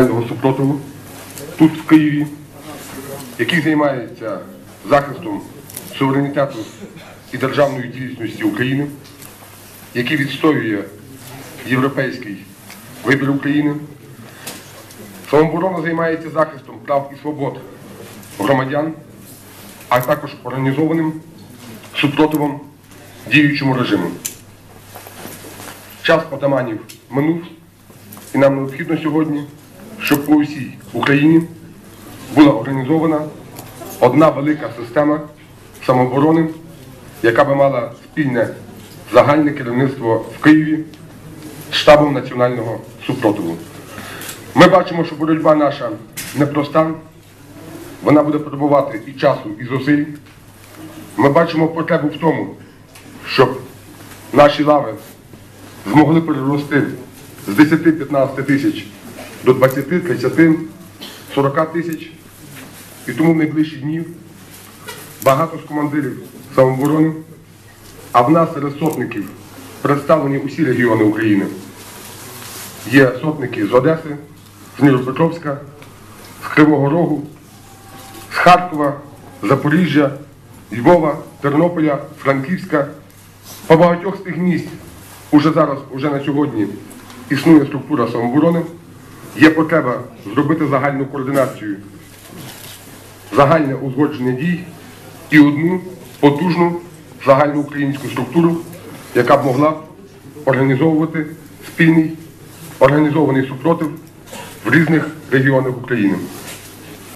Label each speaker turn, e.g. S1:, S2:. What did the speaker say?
S1: національного супротиву тут, в Києві, який займається захистом суверенітету і державної цілісності України, який відстоює європейський вибір України. Самооборона займається захистом прав і свобод громадян, а також організованим супротивом діючому режиму. Час отаманів минув, і нам необхідно сьогодні, щоб по усій Україні була організована одна велика система самооборони, яка би мала спільне загальне керівництво в Києві штабом національного супротиву. Ми бачимо, що боротьба наша непроста, вона буде потребувати і часу, і зусиль. Ми бачимо потребу в тому, щоб наші лави змогли перерости з 10-15 тисяч до 20, 30, 40 тисяч. І тому в найближчі дні багато з командирів самооборони, а в нас серед сотників представлені усі регіони України. Є сотники з Одеси, з Дніпропетровська, з Кривого Рогу, з Харкова, Запоріжжя, Львова, Тернополя, Франківська. По багатьох з тих місць уже зараз, уже на сьогодні існує структура самооборони. Є потреба зробити загальну координацію, загальне узгодження дій і одну потужну загальну українську структуру, яка б могла організовувати спільний організований супротив в різних регіонах України.